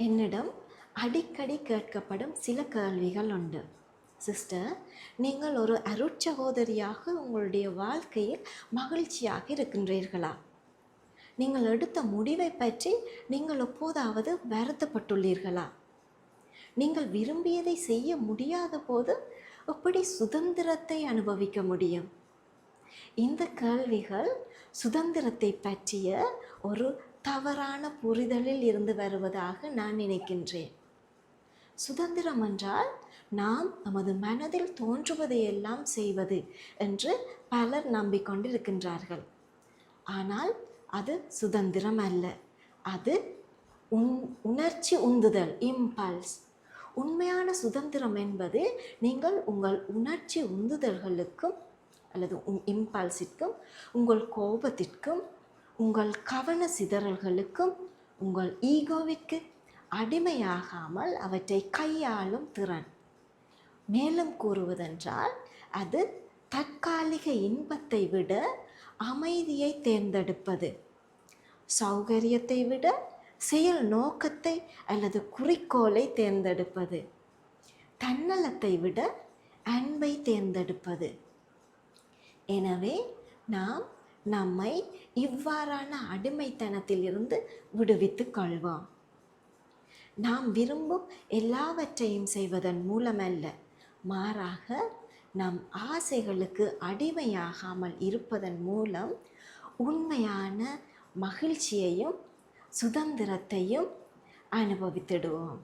என்னிடம் அடிக்கடி கேட்கப்படும் சில கேள்விகள் உண்டு. சிஸ்டர் நீங்கள் ஒரு அருட்சகோதரியாக உங்களுடைய வாழ்க்கையில் மகிழ்ச்சியாக இருக்கின்றீர்களா? நீங்கள் எடுத்த முடிவை பற்றி நீங்கள் எப்போதாவது வருத்தப்பட்டுள்ளீர்களா? நீங்கள் விரும்பியதை செய்ய முடியாத போது எப்படி சுதந்திரத்தை அனுபவிக்க முடியும்? இந்த கேள்விகள் சுதந்திரத்தை பற்றிய ஒரு தவறான புரிதலில் இருந்து வருவதாக நான் நினைக்கின்றேன். சுதந்திரம் என்றால் நாம் நமது மனதில் தோன்றுவதையெல்லாம் செய்வது என்று பலர் நம்பிக்கொண்டிருக்கின்றார்கள். ஆனால் அது சுதந்திரம் அல்ல. அது உன் உணர்ச்சி உந்துதல் இம்பல்ஸ் உண்மையான சுதந்திரம் என்பது நீங்கள் உங்கள் உணர்ச்சி உந்துதல்களுக்கும் அல்லது இம்பல்ஸிற்கும் உங்கள் கோபத்திற்கும் உங்கள் கவன சிதறல்களுக்கும் உங்கள் ஈகோவிற்கு அடிமையாகாமல் அவற்றை கையாளும் திறன். மேலும் கூறுவதென்றால் அது தற்காலிக இன்பத்தை விட அமைதியை தேர்ந்தெடுப்பது. சௌகரியத்தை விட செயல் நோக்கத்தை அல்லது குறிக்கோளை தேர்ந்தெடுப்பது. தன்னலத்தை விட அன்பை தேர்ந்தெடுப்பது. எனவே நாம் நம்மை இவ்வாறான அடிமைத்தனத்திலிருந்து விடுவித்துக் கொள்வோம். நாம் விரும்பும் எல்லாவற்றையும் செய்வதன் மூலமல்ல மாறாக நம் ஆசைகளுக்கு அடிமையாகாமல் இருப்பதன் மூலம் உண்மையான மகிழ்ச்சியையும் சுதந்திரத்தையும் அனுபவித்திடுவோம்.